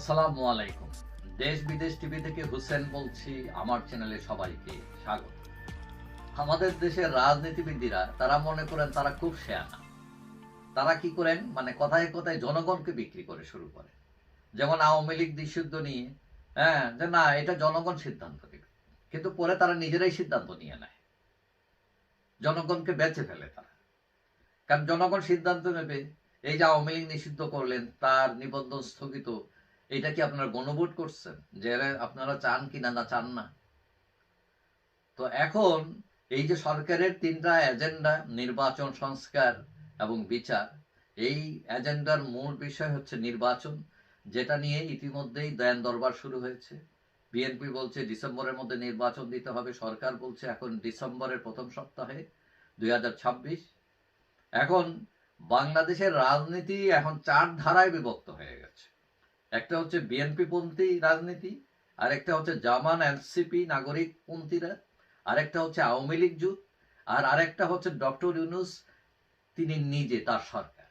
আসসালামু আলাইকুম। দেশ বিদেশ টিভি থেকে হুসেন বলছি, আমার চ্যানেলে সবাইকে স্বাগত। আমাদের দেশের রাজনীতিবিদরা, তারা মনে করেন তারা খুব শেয়ানা। তারা কি করেন? মানে কথায় কথায় জনগণকে বিক্রি করে শুরু করে যেমন আওয়ামী লীগ নিষিদ্ধ নিয়ে হ্যাঁ যে না, এটা জনগণ সিদ্ধান্ত কিন্তু পরে তারা নিজেরাই সিদ্ধান্ত নিয়ে নেয়। জনগণকে বেঁচে ফেলে তারা। কারণ জনগণ সিদ্ধান্ত নেবে, এই যে আওয়ামী লীগ নিষিদ্ধ করলেন, তার নিবন্ধন স্থগিত এটা কি আপনারা গণভোট করছেন? যে আপনারা চান কি না না চান না। তো এখন এই যে সরকারের তিনটা এজেন্ডা, নির্বাচন, সংস্কার এবং বিচার, এই এজেন্ডার মূল বিষয় হচ্ছে নির্বাচন, যেটা নিয়ে ইতিমধ্যেই দেন দরবার শুরু হয়েছে। বিএনপি বলছে ডিসেম্বরের মধ্যে নির্বাচন দিতে হবে, সরকার বলছে এখন ডিসেম্বরের প্রথম সপ্তাহে, দুই হাজার ছাব্বিশ। এখন বাংলাদেশের রাজনীতি এখন চার ধারায় বিভক্ত হয়ে গেছে। একটা হচ্ছে বিএনপি পন্থী রাজনীতি আর একটা হচ্ছে জামান এনসিপি নাগরিক পন্থীরা, আরেকটা হচ্ছে আওয়ামী লীগ জুট, আর আরেকটা হচ্ছে ডক্টর ইউনুস, তিনি নিজে, তার সরকার।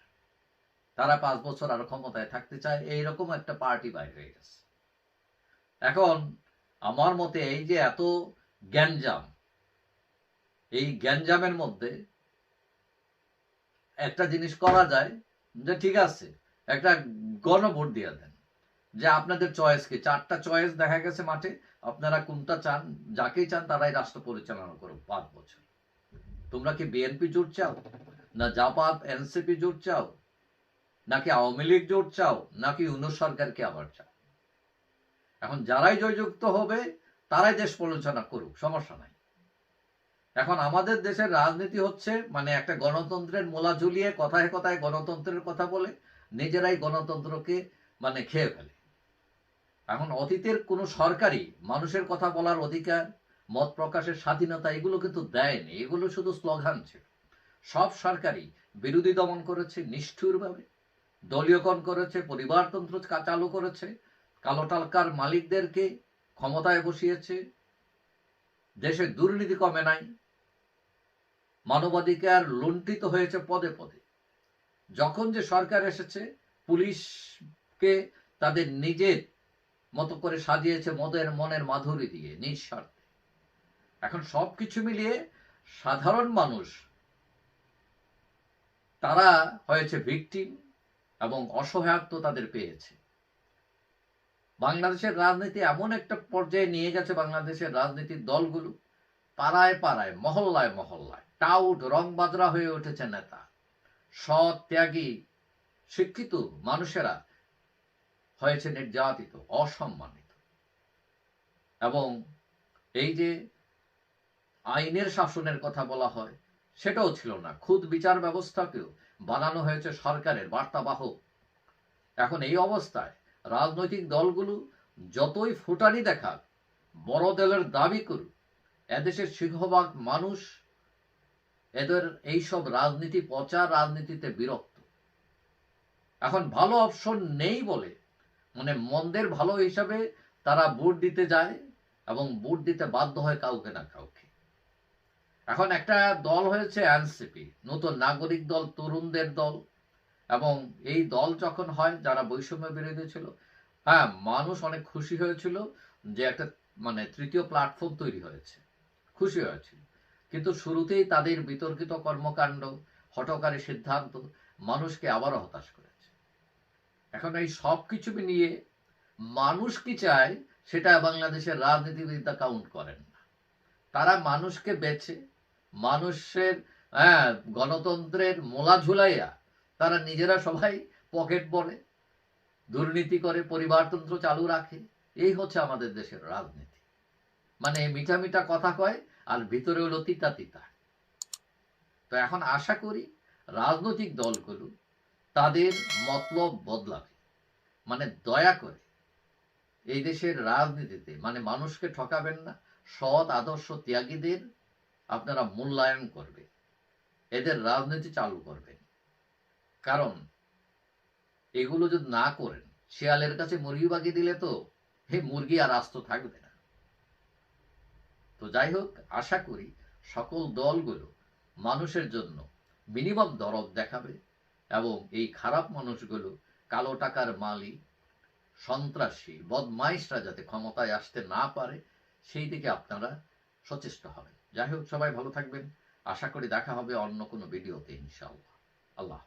তারা পাঁচ বছর আর ক্ষমতায় থাকতে চায়, এইরকম একটা পার্টি বাইর হয়ে গেছে। এখন আমার মতে এই যে এত গ্যাঞ্জাম, এই গ্যাঞ্জামের মধ্যে একটা জিনিস করা যায় যে ঠিক আছে, একটা গণভোট দিয়ে দেন। যে আপনাদের চয়েস কি। চারটা চয়েস দেখা গেছে মাঠে। আপনারা কোনটা চান, যাকেই চান তারাই রাষ্ট্র পরিচালনা করুক পাঁচ বছর। তোমরা কি বিএনপি জোট চাও? না জাপাত এনসিপি জোট চাও? নাকি আওয়ামী লীগ জোট চাও? নাকি ইউনুস সরকারকে আবার চাও? এখন যারাই জয়যুক্ত হবে, তারাই দেশ পরিচালনা করুক, সমস্যা নাই। এখন আমাদের দেশের রাজনীতি হচ্ছে মানে একটা গণতন্ত্রের মোলা ঝুলিয়ে কথায় কথায় গণতন্ত্রের কথা বলে, নিজেরাই গণতন্ত্রকে মানে খেয়ে ফেলে। এখন অতীতের কোনো সরকারই মানুষের কথা বলার অধিকার, মত প্রকাশের স্বাধীনতা এগুলো কিন্তু দেয়নি, এগুলো শুধু স্লোগান ছিল। সব সরকারই বিরোধী দমন করেছে নিষ্ঠুরভাবে, দলীয়করণ করেছে, পরিবারতন্ত্র চালু করেছে, কালো টালকার মালিকদেরকে ক্ষমতায় বসিয়েছে, দেশে দুর্নীতি কমে নাই, মানবাধিকার লুণ্ঠিত হয়েছে পদে পদে। যখন যে সরকার এসেছে, পুলিশকে তাদের নিজের মতো করে সাজিয়েছে মদের মনের মাধুরী দিয়ে, নিঃস্বার্থে। এখন সবকিছু মিলিয়ে সাধারণ মানুষ, তারা হয়েছে ভিকটিম এবং অসহায়ত্ব তাদের পেয়েছে। বাংলাদেশের রাজনীতি এমন একটা পর্যায়ে নিয়ে গেছে, বাংলাদেশের রাজনীতির দলগুলো পাড়ায় পাড়ায়, মহল্লায় মহল্লায়, টাউট রং বাজরা হয়ে উঠেছে নেতা। সৎ, ত্যাগী, শিক্ষিত মানুষেরা হয়েছে নির্যাতিত, অসম্মানিত। এবং এই যে আইনের শাসনের কথা বলা হয়, সেটাও ছিল না। খুদ বিচার ব্যবস্থাকেও বানানো হয়েছে সরকারের বার্তাবাহক। এখন এই অবস্থায় রাজনৈতিক দলগুলো যতই ফুটানি দেখাক বড় দলের দাবি করুক, এদেশের সিংহভাগ মানুষ, এদের এইসব রাজনীতি পচা রাজনীতিতে বিরক্ত। এখন ভালো অপশন নেই বলে মানে মন্দের ভালো হিসাবে তারা ভোট দিতে যায় এবং ভোট দিতে বাধ্য হয় কাউকে না কাউকে। এখন একটা দল হয়েছে এনসিপি, নতুন নাগরিক দল, তরুণদের দল, এবং এই দল যখন হয়, যারা বৈষম্য বিরোধী ছিল হ্যাঁ মানুষ অনেক খুশি হয়েছিল যে একটা মানে তৃতীয় প্ল্যাটফর্ম তৈরি হয়েছে। খুশি হয়েছিল। কিন্তু শুরুতেই তাদের বিতর্কিত কর্মকাণ্ড হটকারী সিদ্ধান্ত, মানুষকে আবারও হতাশ করেছে। এখন এই সব কিছু নিয়ে মানুষ কি চায়, সেটা বাংলাদেশের রাজনীতিবিদরা কাউন্ট করেন না। তারা মানুষকে বেছে, মানুষের হ্যাঁ গণতন্ত্রের মোলা ঝুলাইয়া তারা নিজেরা সবাই পকেট বলে দুর্নীতি করে, পরিবারতন্ত্র চালু রাখে। এই হচ্ছে আমাদের দেশের রাজনীতি। মানে মিঠা মিঠা কথা কয়, আর ভিতরে হলো তিতা তিতা। তো এখন আশা করি রাজনৈতিক দলগুলো তাদের মতলব বদলাবে। মানে দয়া করে। এই দেশের রাজনীতিতে মানে মানুষকে ঠকাবেন না, সৎ আদর্শ ত্যাগীদের আপনারা মূল্যায়ন করবে। এদের রাজনীতি চালু করবেন। কারণ এগুলো যদি না করেন, শেয়ালের কাছে মুরগি বাগিয়ে দিলে তো হে মুরগি আর আস্ত থাকবে না। তো যাই হোক, আশা করি সকল দলগুলো মানুষের জন্য মিনিমাম দরদ দেখাবে। এবং এই খারাপ মানুষগুলো কালো টাকার মালিক, সন্ত্রাসী, বদমাইশরা যাতে ক্ষমতায় আসতে না পারে, সেই দিকে আপনারা সচেষ্ট হবেন। যাই হোক, সবাই ভালো থাকবেন। আশা করি দেখা হবে অন্য কোনো ভিডিওতে ইনশাআল্লাহ। আল্লাহ।